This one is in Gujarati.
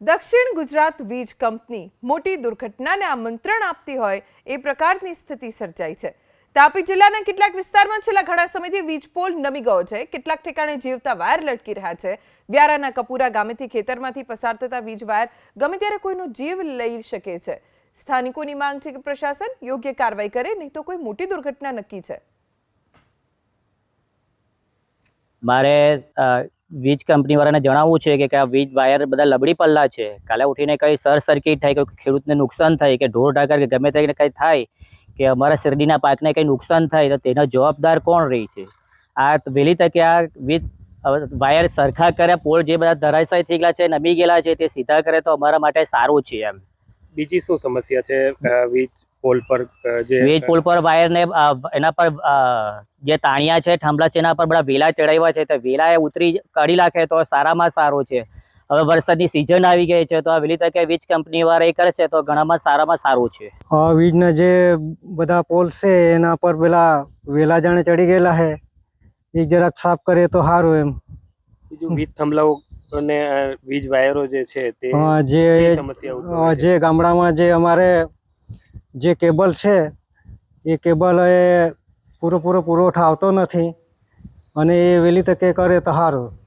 દક્ષિણ ગુજરાત વીજ કંપની મોટી દુર્ઘટનાને આમંત્રણ આપતી હોય એ પ્રકારની સ્થિતિ સર્જાઈ છે. તાપી જિલ્લાના કેટલાક વિસ્તારમાં છેલ્લા ઘણા સમયથી વીજ પોલ નમી ગયો છે. કેટલાક ઠેકાણે જીવતા વાયર લટકી રહ્યા છે. વ્યારાના કપુરા ગામેથી ખેતરમાંથી પસાર થતા વીજ વાયર ગમે ત્યારે કોઈનો જીવ લઈ શકે છે. સ્થાનિકોની માંગ છે કે પ્રશાસન યોગ્ય કાર્યવાહી કરે, નહીં તો કોઈ મોટી દુર્ઘટના નક્કી છે. મારે વીજ કંપનીવાળાને જણાવવું છે કે આ વીજ વાયર બધા લબડી પલ્લા છે. કાલે ઉઠીને કંઈ સર સર્કિટ થાય, કોઈ ખેડૂતને નુકસાન થાય, કે ઢોર ઢાકર, કે ગમે તે કંઈ થાય, કે અમારા શેરડીના પાકને કંઈ નુકસાન થાય, તો તેનો જવાબદાર કોણ રહી છે? આ વહેલી તકે આ વીજ વાયર સરખા કરે પોલ જે બધા ધરાશાય થઈ ગયા છે, નમી ગયેલા છે, તે સીધા કરે, તો અમારા માટે સારું છે એમ. બીજી શું સમસ્યા છે? વીજ પોલ પર જે વીજ પુલ પર વાયરને ને એના પર જે તાણિયા છે થાંભલા છે એના પર બધા વેલા ચડાવ્યા છે. તો વેલા એ ઉતરી કાઢી નાખે તો સારામાં સારો છે. હવે વરસાદની સિઝન આવી ગઈ છે તો આ વહેલી તકે વીજ કંપની વાળા એ કરશે તો ઘણામાં સારામાં સારું છે. આ વીજના જે બધા પોલ છે એના પર પેલા વેલા જાણે ચડી ગયેલા છે એ જરાક સાફ કરીએ તો સારું એમ. બીજું વીજ થાંભલાઓ અને વીજ વાયરો જે છે તે જે છે? જે ગામડામાં જે અમારે જે કેબલ છે, એ કેબલ એ પૂરો પૂરો પુરવઠો આવતો નથી અને એ વહેલી તકે કરે તો સારું.